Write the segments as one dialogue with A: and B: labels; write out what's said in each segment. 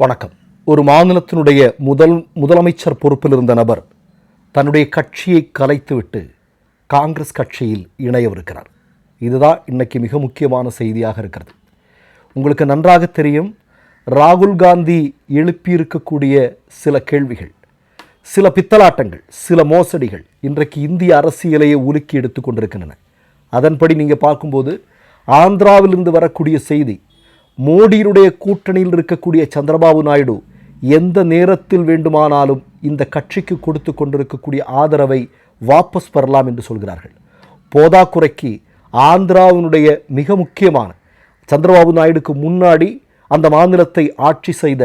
A: வணக்கம். ஒரு மாநிலத்தினுடைய முதல் முதலமைச்சர் பொறுப்பில் இருந்த நபர் தன்னுடைய கட்சியை கலைத்துவிட்டு காங்கிரஸ் கட்சியில் இணையவிருக்கிறார். இதுதான் இன்னைக்கு மிக முக்கியமான செய்தியாக இருக்கிறது. உங்களுக்கு நன்றாக தெரியும் ராகுல் காந்தி எழுப்பியிருக்கக்கூடிய சில கேள்விகள் சில பித்தலாட்டங்கள் சில மோசடிகள் இன்றைக்கு இந்திய அரசியலையே உலுக்கி எடுத்து கொண்டிருக்கின்றன. அதன்படி நீங்கள் பார்க்கும்போது ஆந்திராவிலிருந்து வரக்கூடிய செய்தி மோடியினுடைய கூட்டணியில் இருக்கக்கூடிய சந்திரபாபு நாயுடு எந்த நேரத்தில் வேண்டுமானாலும் இந்த கட்சிக்கு கொடுத்து கொண்டிருக்கக்கூடிய ஆதரவை வாபஸ் பெறலாம் என்று சொல்கிறார்கள். போதாக்குறைக்கு ஆந்திராவினுடைய மிக முக்கியமான சந்திரபாபு நாயுடுக்கு முன்னாடி அந்த மாநிலத்தை ஆட்சி செய்த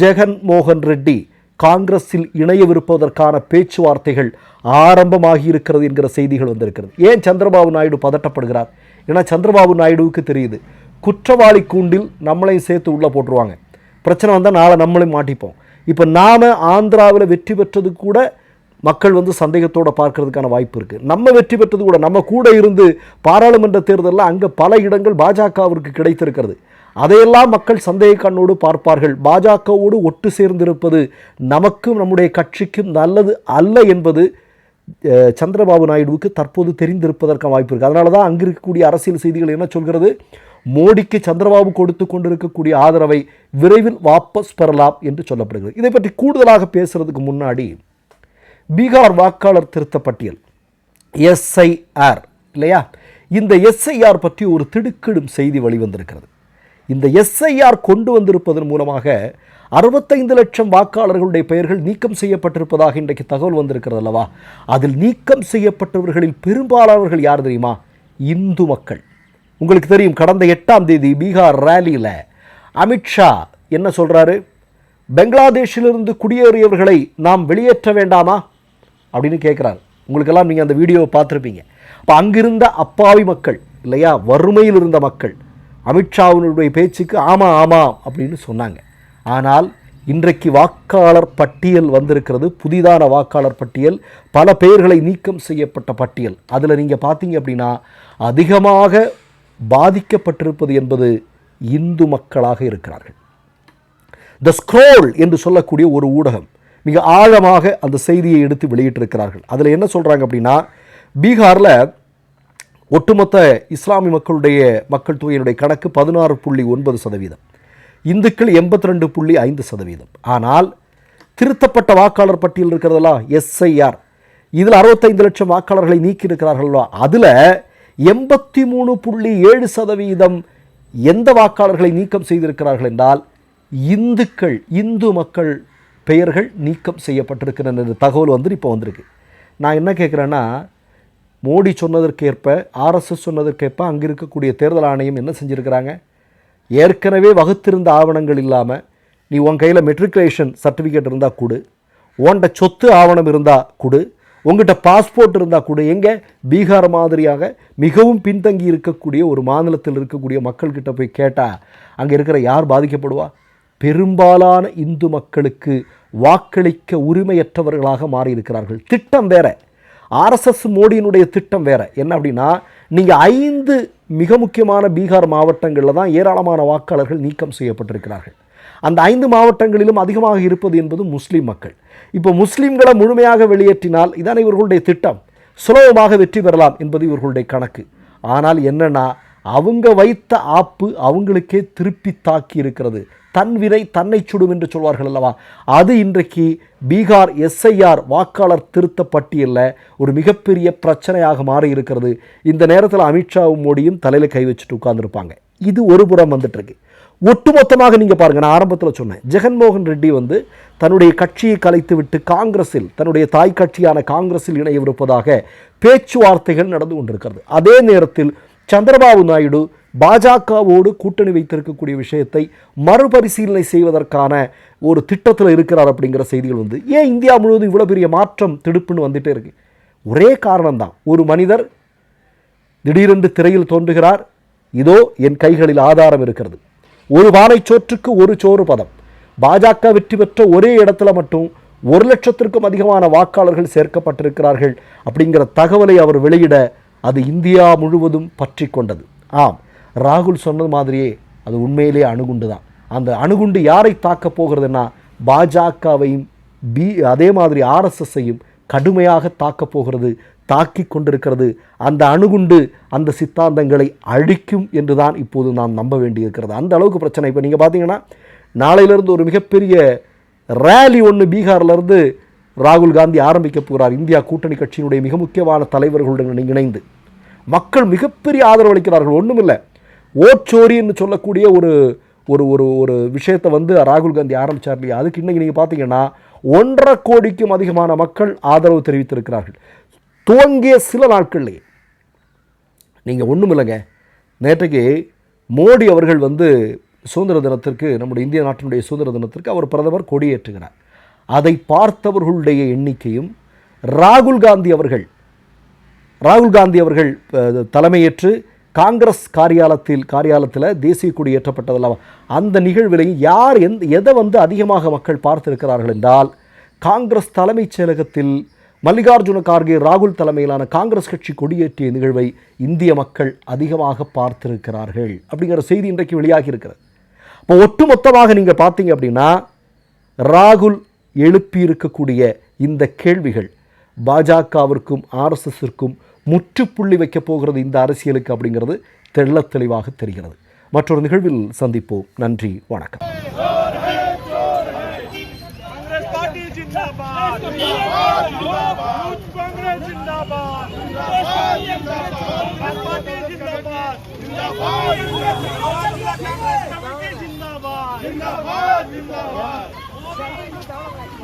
A: ஜெகன் மோகன் ரெட்டி காங்கிரஸில் இணையவிருப்பதற்கான பேச்சுவார்த்தைகள் ஆரம்பமாகி இருக்கிறது என்கிற செய்திகள் வந்திருக்கிறது. ஏன் சந்திரபாபு நாயுடு பதட்டப்படுகிறார்? ஏன்னா சந்திரபாபு நாயுடுவுக்கு தெரியுது. குற்றவாளி கூண்டில் நம்மளையும் சேர்த்து உள்ளே போட்டுருவாங்க. பிரச்சனை வந்தால் நாளை நம்மளையும் மாட்டிப்போம். இப்போ நாம் ஆந்திராவில் வெற்றி பெற்றது கூட மக்கள் வந்து சந்தேகத்தோடு பார்க்கறதுக்கான வாய்ப்பு இருக்குது நம்ம வெற்றி பெற்றது கூட நம்ம கூட இருந்து பாராளுமன்ற தேர்தலில் அங்கே பல இடங்கள் பாஜகவிற்கு கிடைத்திருக்கிறது. அதையெல்லாம் மக்கள் சந்தேக கண்ணோடு பார்ப்பார்கள். பாஜகவோடு ஒட்டு சேர்ந்திருப்பது நமக்கும் நம்முடைய கட்சிக்கும் நல்லது அல்ல என்பது சந்திரபாபு நாயுடுவுக்கு தற்போது தெரிந்திருப்பதற்கான வாய்ப்பு இருக்குது அதனால தான் அங்கே இருக்கக்கூடிய அரசியல் செய்திகள் என்ன சொல்கிறது? மோடிக்கு சந்திரபாபு கொடுத்து கொண்டிருக்கக்கூடிய ஆதரவை விரைவில் வாபஸ் பெறலாம் என்று சொல்லப்படுகிறது. இதை பற்றி கூடுதலாக பேசுகிறதுக்கு முன்னாடி பீகார் வாக்காளர் திருத்த பட்டியல் எஸ்ஐஆர் இல்லையா? இந்த எஸ்ஐஆர் பற்றி ஒரு திடுக்கிடும் செய்தி வெளிவந்திருக்கிறது. இந்த எஸ்ஐஆர் கொண்டு வந்திருப்பதன் மூலமாக அறுபத்தைந்து லட்சம் வாக்காளர்களுடைய பெயர்கள் நீக்கம் செய்யப்பட்டிருப்பதாக இன்றைக்கு தகவல் வந்திருக்கிறது அல்லவா? அதில் நீக்கம் செய்யப்பட்டவர்களில் பெரும்பாலானவர்கள் யார் தெரியுமா? இந்து மக்கள். உங்களுக்கு தெரியும் கடந்த எட்டாம் தேதி பீகார் ரேலியில் அமித்ஷா என்ன சொல்கிறாரு பெங்களாதேஷிலிருந்து குடியேறியவர்களை நாம் வெளியேற்ற வேண்டாமா? அப்படின்னு கேட்குறாரு உங்களுக்கெல்லாம் நீங்கள் அந்த வீடியோவை பார்த்துருப்பீங்க. அப்போ அங்கிருந்த அப்பாவி மக்கள் இல்லையா? வறுமையில் இருந்த மக்கள் அமித்ஷாவினுடைய பேச்சுக்கு ஆமாம் ஆமாம் அப்படின்னு சொன்னாங்க. ஆனால் இன்றைக்கு வாக்காளர் பட்டியல் வந்திருக்கிறது புதிதான வாக்காளர் பட்டியல் பல பெயர்களை நீக்கம் செய்யப்பட்ட பட்டியல். அதில் நீங்கள் பார்த்தீங்க அப்படின்னா அதிகமாக பாதிக்கப்பட்டிருப்பது என்பது இந்து மக்களாக இருக்கிறார்கள். த ஸ்க்ரோல் என்று சொல்லக்கூடிய ஒரு ஊடகம் மிக ஆழமாக அந்த செய்தியை எடுத்து வெளியிட்டிருக்கிறார்கள். அதில் என்ன சொல்கிறாங்க அப்படின்னா பீகாரில் ஒட்டுமொத்த இஸ்லாமிய மக்களுடைய மக்கள் தொகையினுடைய கணக்கு பதினாறு புள்ளி ஒன்பது சதவீதம். இந்துக்கள் எண்பத்தி ரெண்டு புள்ளி ஐந்து சதவீதம். ஆனால் திருத்தப்பட்ட வாக்காளர் பட்டியல் இருக்கிறதெல்லாம் எஸ்ஐஆர். இதில் அறுபத்தைந்து லட்சம் வாக்காளர்களை நீக்கி இருக்கிறார்களோ அதில் எண்பத்தி மூணு புள்ளி ஏழு சதவீதம் எந்த வாக்காளர்களை நீக்கம் செய்திருக்கிறார்கள் என்றால் இந்துக்கள் இந்து மக்கள் பெயர்கள் நீக்கம் செய்யப்பட்டிருக்கின்றன தகவல் வந்து இப்போ வந்திருக்கு. நான் என்ன கேட்குறேன்னா மோடி சொன்னதற்கேற்ப ஆர்எஸ்எஸ் சொன்னதற்கேற்ப அங்கே இருக்கக்கூடிய தேர்தல் ஆணையம் என்ன செஞ்சுருக்கிறாங்க? ஏற்கனவே வகுத்திருந்த ஆவணங்கள் இல்லாமல் நீ உன் கையில் மெட்ரிகுலேஷன் சர்டிஃபிகேட் இருந்தால் கொடு. ஓண்ட சொத்து ஆவணம் இருந்தால் கொடு. உங்ககிட்ட பாஸ்போர்ட் இருந்தால் கூட எங்கே? பீகார் மாதிரியாக மிகவும் பின்தங்கி இருக்கக்கூடிய ஒரு மாநிலத்தில் இருக்கக்கூடிய மக்கள்கிட்ட போய் கேட்டால் அங்கே இருக்கிற யார் பாதிக்கப்படுவா? பெரும்பாலான இந்து மக்களுக்கு வாக்களிக்க உரிமையற்றவர்களாக மாறியிருக்கிறார்கள். திட்டம் வேற. ஆர்எஸ்எஸ் மோடியினுடைய திட்டம் வேறு. என்ன அப்படின்னா நீங்கள் ஐந்து மிக முக்கியமான பீகார் மாவட்டங்களில் தான் ஏராளமான வாக்காளர்கள் நீக்கம் செய்யப்பட்டிருக்கிறார்கள். அந்த ஐந்து மாவட்டங்களிலும் அதிகமாக இருப்பது என்பது முஸ்லீம் மக்கள். இப்போ முஸ்லீம்களை முழுமையாக வெளியேற்றினால் இதான் இவர்களுடைய திட்டம். சுலபமாக வெற்றி பெறலாம் என்பது இவர்களுடைய கணக்கு. ஆனால் என்னன்னா அவங்க வைத்த ஆப்பு அவங்களுக்கே திருப்பி தாக்கி இருக்கிறது. தன் விரை தன்னை சுடும் என்று சொல்வார்கள் அல்லவா? அது இன்றைக்கு பீகார் எஸ்ஐஆர் வாக்காளர் திருத்த பட்டியலில் ஒரு மிகப்பெரிய பிரச்சனையாக மாறி இருக்கிறது. இந்த நேரத்தில் அமித்ஷாவும் மோடியும் தலையில் கை வச்சுட்டு உட்கார்ந்துருப்பாங்க. இது ஒரு புறம் வந்துட்டுருக்கு ஒட்டுமொத்தமாக நீங்கள் பாருங்கள் நான் ஆரம்பத்தில் சொன்னேன். ஜெகன்மோகன் ரெட்டி வந்து தன்னுடைய கட்சியை கலைத்துவிட்டு காங்கிரஸில் தன்னுடைய தாய் கட்சியான காங்கிரஸில் இணையவிருப்பதாக பேச்சுவார்த்தைகள் நடந்து கொண்டிருக்கிறது. அதே நேரத்தில் சந்திரபாபு நாயுடு பாஜகவோடு கூட்டணி வைத்திருக்கக்கூடிய விஷயத்தை மறுபரிசீலனை செய்வதற்கான ஒரு திட்டத்தில் இருக்கிறார் அப்படிங்கிற செய்திகள் வந்து ஏன் இந்தியா முழுவதும் இவ்வளோ பெரிய மாற்றம் திடுப்புன்னு வந்துட்டே இருக்கு? ஒரே காரணம்தான். ஒரு மனிதர் திடீரென்று திரையில் தோன்றுகிறார் இதோ என் கைகளில் ஆதாரம் இருக்கிறது. ஒரு வாழைச்சோற்றுக்கு ஒரு சோறு பதம். பாஜக வெற்றி பெற்ற ஒரே இடத்துல மட்டும் ஒரு லட்சத்திற்கும் அதிகமான வாக்காளர்கள் சேர்க்கப்பட்டிருக்கிறார்கள் அப்படிங்கிற தகவலை அவர் வெளியிட அது இந்தியா முழுவதும் பற்றி கொண்டது. ஆம் ராகுல் சொன்னது மாதிரியே அது உண்மையிலே அணுகுண்டு தான். அந்த அணுகுண்டு யாரை தாக்கப் போகிறதுன்னா பாஜகவையும் பி அதே மாதிரி ஆர்எஸ்எஸ்ஸையும் கடுமையாக தாக்கப் போகிறது தாக்கி கொண்டிருக்கிறது. அந்த அணுகுண்டு அந்த சித்தாந்தங்களை அழிக்கும் என்று தான் இப்போது நாம் நம்ப வேண்டியிருக்கிறது. அந்த அளவுக்கு பிரச்சனை. இப்போ நீங்கள் பார்த்தீங்கன்னா நாளையிலிருந்து ஒரு மிகப்பெரிய ரேலி ஒன்று பீகார்லேருந்து ராகுல் காந்தி ஆரம்பிக்க போகிறார். இந்தியா கூட்டணி கட்சியினுடைய மிக முக்கியமான தலைவர்களுடன் இணைந்து. மக்கள் மிகப்பெரிய ஆதரவு அளிக்கிறார்கள். ஒன்றுமில்லை இல்லை என்று சொல்லக்கூடிய ஒரு ஒரு ஒரு ஒரு விஷயத்தை வந்து ராகுல் காந்தி ஆரம்பித்தார் இல்லையா? அதுக்கு இன்றைக்கி நீங்கள் பார்த்தீங்கன்னா ஒன்றரை கோடிக்கும் அதிகமான மக்கள் ஆதரவு தெரிவித்திருக்கிறார்கள். துவங்கிய சில நாட்கள்லேயே நீங்கள் ஒன்றும் இல்லைங்க நேற்றைக்கு மோடி அவர்கள் வந்து சுதந்திர தினத்திற்கு நம்முடைய இந்திய நாட்டினுடைய சுதந்திர தினத்திற்கு அவர் பிரதமர் கொடியேற்றுகிறார். அதை பார்த்தவர்களுடைய எண்ணிக்கையும் ராகுல் காந்தி அவர்கள் ராகுல் காந்தி அவர்கள் தலைமையேற்று காங்கிரஸ் காரியாலயத்தில் காரியாலயத்தில் தேசிய கொடி ஏற்றப்பட்டதெல்லாம் அந்த நிகழ்விலையும் யார் எந்த எதை வந்து அதிகமாக மக்கள் பார்த்திருக்கிறார்கள் என்றால் காங்கிரஸ் தலைமைச் செயலகத்தில் மல்லிகார்ஜுன கார்கே ராகுல் தலைமையிலான காங்கிரஸ் கட்சி கொடியேற்றிய நிகழ்வை இந்திய மக்கள் அதிகமாக பார்த்திருக்கிறார்கள் அப்படிங்கிற செய்தி இன்றைக்கு வெளியாகி இருக்கிறது இப்போ ஒட்டுமொத்தமாக நீங்கள் பார்த்தீங்க அப்படின்னா ராகுல் எழுப்பியிருக்கக்கூடிய இந்த கேள்விகள் பாஜகவிற்கும் ஆர்எஸ்எஸ்ஸிற்கும் முற்றுப்புள்ளி வைக்கப் போகிறது இந்த அரசியலுக்கு அப்படிங்கிறது தெள்ள தெளிவாக தெரிகிறது. மற்றொரு நிகழ்வில் சந்திப்போம். நன்றி வணக்கம்.
B: जिंदाबाद जिंदाबाद यूथ कांग्रेस जिंदाबाद जिंदाबाद जिंदाबाद पार्टी जिंदाबाद जिंदाबाद कांग्रेस कमेटी जिंदाबाद जिंदाबाद जिंदाबाद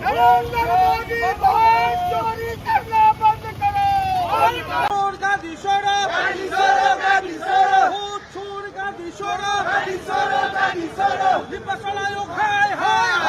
B: नरेंद्र मोदी बहुत चोरी करना बंद करो छोड़ गांधी छोड़ो गांधी छोड़ो गांधी छोड़ो छोड़ गांधी छोड़ो गांधी छोड़ो गांधी छोड़ो विपक्ष वाला योग हाय हाय हाय हाय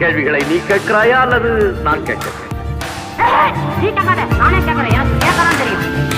C: கேள்விகளை நீ கேட்கிறாயா அல்லது நான் கேட்கிறேன்
D: நானே கேட்கிறேன். தெரியும்?